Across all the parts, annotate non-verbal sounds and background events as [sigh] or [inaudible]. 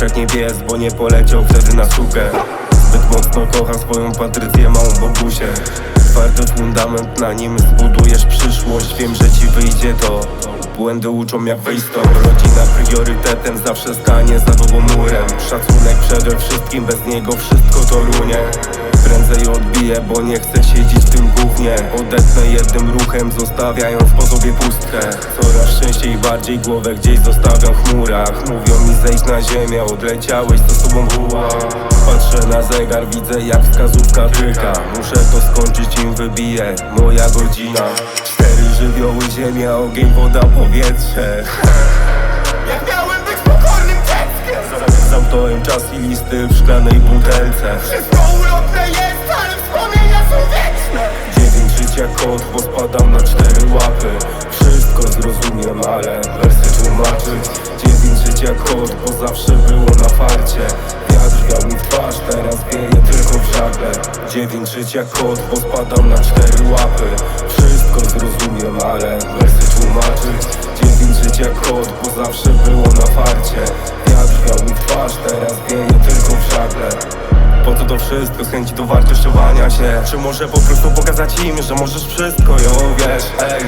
tak nie biec, bo nie poleciał wtedy na sukę. Zbyt mocno kocham swoją Patrycję, małą Bogusię. Twardy fundament, na nim zbudujesz przyszłość. Wiem, że ci wyjdzie to. Błędy uczą jak wyjść stąd. Rodzina priorytetem, zawsze stanie za tobą murem. Szacunek przede wszystkim, bez niego wszystko to runie Prędzej odbiję, bo nie chcę siedzieć w tym gównie Odetnę jednym ruchem, zostawiając po sobie pustkę. Coraz częściej bardziej głowę gdzieś zostawiam w chmurach. Mówią mi zejść na ziemię, odleciałeś, co z tobą było Patrzę na zegar, widzę jak wskazówka tyka Muszę to skończyć, im wybiję moja godzina. Cztery żywioły, ziemia, ogień, woda, powietrze [laughs] Zamknąłem czas i listy w szklanej butelce. Wszystko ulotne jest, ale wspomnienia są wieczne. Dziewięć życia kod, bo spadam na cztery łapy. Wszystko zrozumiem, ale wersy tłumaczyć Dziewięć życia kod, bo zawsze było na farcie. Wiatr wiał mi w twarz, teraz wieje tylko w żagle. Dziewięć życia kod, bo spadam na cztery łapy. Wszystko zrozumiem, ale wersy tłumaczyć Dziewięć życia kod, bo zawsze było na farcie. Wiatr wiał mi w twarz, wszystko? Z chęci do wartościowania się. Czy może po prostu pokazać im, że możesz wszystko, jo, wiesz, ej.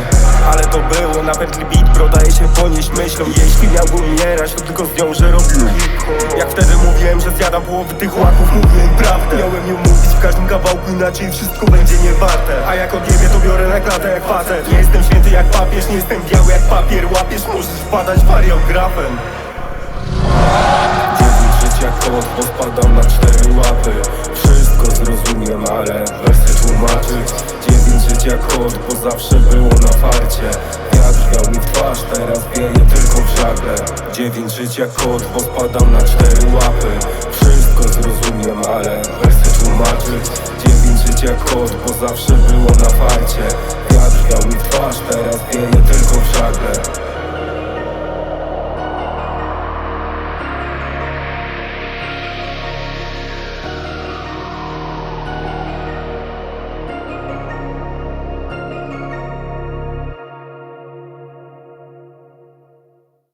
Ale to było na pętli beat, bro, daje się ponieść myślą. Jeśli miałbym umierać, to tylko z nią, że robił Jak wtedy mówiłem, że zjadam połowę tych łaków, mówiłem prawdę. Miałem ją mówić w każdym kawałku, inaczej wszystko będzie niewarte. A jak odjebie, to biorę na klatę jak facet. Nie jestem święty jak papież, nie jestem biały jak papier. Łapiesz, możesz wpadać wariografem. Kod, bo spadam na cztery łapy Wszystko zrozumiem, ale wersy tłumaczyć. Dziewięć życia kod, bo zawsze było na farcie. Wiatr wiał mi twarz, teraz wieje tylko w żagle. Dziewięć życia kod, bo spadam na cztery łapy. Wszystko zrozumiem, ale wersy tłumaczyć. Dziewięć życia kod, bo zawsze było na farcie. Wiatr wiał mi twarz, teraz wieje tylko w żagle